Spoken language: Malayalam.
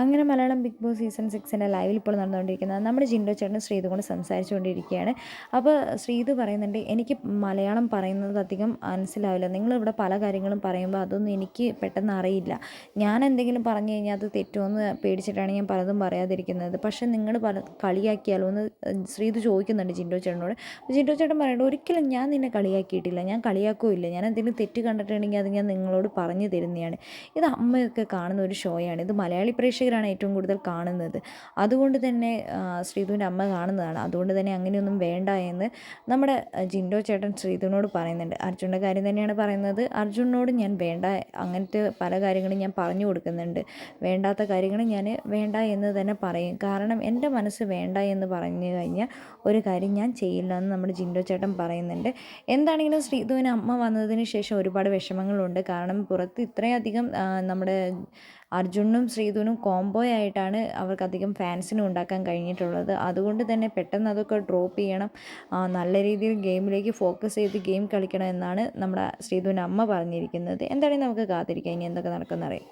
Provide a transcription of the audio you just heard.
അങ്ങനെ മലയാളം ബിഗ് ബോസ് സീസൺ സിക്സിന്റെ ലൈവിൽ ഇപ്പോൾ നടന്നുകൊണ്ടിരിക്കുന്നത് നമ്മുടെ ജിൻഡോ ചേട്ടൻ ശ്രീതു കൊണ്ട് സംസാരിച്ചുകൊണ്ടിരിക്കുകയാണ്. അപ്പോൾ ശ്രീതു പറയുന്നുണ്ട് എനിക്ക് മലയാളം പറയുന്നത് അധികം മനസ്സിലാവില്ല. നിങ്ങളിവിടെ പല കാര്യങ്ങളും പറയുമ്പോൾ അതൊന്നും എനിക്ക് പെട്ടെന്ന് അറിയില്ല. ഞാൻ എന്തെങ്കിലും പറഞ്ഞു കഴിഞ്ഞാൽ അത് തെറ്റുമെന്ന് പേടിച്ചിട്ടാണ് ഞാൻ പലതും പറയാതിരിക്കുന്നത്. പക്ഷേ നിങ്ങൾ പല കളിയാക്കിയാലോ? എന്ന് ശ്രീതു ചോദിക്കുന്നുണ്ട് ജിൻഡോ ചേട്ടനോട്. ജിൻഡോ ചേട്ടൻ പറയുന്നത് ഒരിക്കലും ഞാൻ നിന്നെ കളിയാക്കിയിട്ടില്ല. ഞാൻ കളിയാക്കുകയില്ല ഞാൻ എന്തെങ്കിലും തെറ്റ് കണ്ടിട്ടുണ്ടെങ്കിൽ അത് ഞാൻ നിങ്ങളോട് പറഞ്ഞു തരുന്നതാണ്. ഇത് അമ്മയൊക്കെ കാണുന്ന ഒരു ഷോയാണ്. ഇത് മലയാളി പ്രേക്ഷകരാണ് ഏറ്റവും കൂടുതൽ കാണുന്നത്. അതുകൊണ്ട് തന്നെ ശ്രീധുവിന്റെ അമ്മ കാണുന്നതാണ്. അതുകൊണ്ട് തന്നെ അങ്ങനെയൊന്നും വേണ്ട എന്ന് നമ്മുടെ ജിൻഡോ ചേട്ടൻ ശ്രീധുവിനോട് പറയുന്നുണ്ട്. അർജുന്റെ കാര്യം തന്നെയാണ് പറയുന്നത്. അർജുനോട് ഞാൻ വേണ്ട അങ്ങനത്തെ പല കാര്യങ്ങളും ഞാൻ പറഞ്ഞു കൊടുക്കുന്നുണ്ട്. വേണ്ടാത്ത കാര്യങ്ങൾ ഞാൻ വേണ്ട എന്ന് തന്നെ പറയും. കാരണം എന്റെ മനസ്സ് വേണ്ട എന്ന് പറഞ്ഞു കഴിഞ്ഞാൽ ഒരു കാര്യം ഞാൻ ചെയ്യില്ല എന്ന് നമ്മുടെ ജിൻഡോ ചേട്ടൻ പറയുന്നുണ്ട്. എന്താണെങ്കിലും ശ്രീധുവിന് അമ്മ വന്നതിന് ശേഷം ഒരുപാട് വിഷമങ്ങളുണ്ട്. കാരണം പുറത്ത് ഇത്രയധികം നമ്മുടെ അർജുനും ശ്രീധുനും കോംബോ ആയിട്ടാണ് അവർക്ക് അധികം ഫാൻസിനും ഉണ്ടാക്കാൻ കഴിഞ്ഞിട്ടുള്ളത്. അതുകൊണ്ട് തന്നെ പെട്ടെന്ന് അതൊക്കെ ഡ്രോപ്പ് ചെയ്യണം. നല്ല രീതിയിൽ ഗെയിമിലേക്ക് ഫോക്കസ് ചെയ്ത് ഗെയിം കളിക്കണം എന്നാണ് നമ്മുടെ ശ്രീധുവിന്റെ അമ്മ പറഞ്ഞിരിക്കുന്നത്. എന്തായാലും നമുക്ക് കാത്തിരിക്കാം. ഇനി എന്തൊക്കെ നടക്കുന്നറിയാം.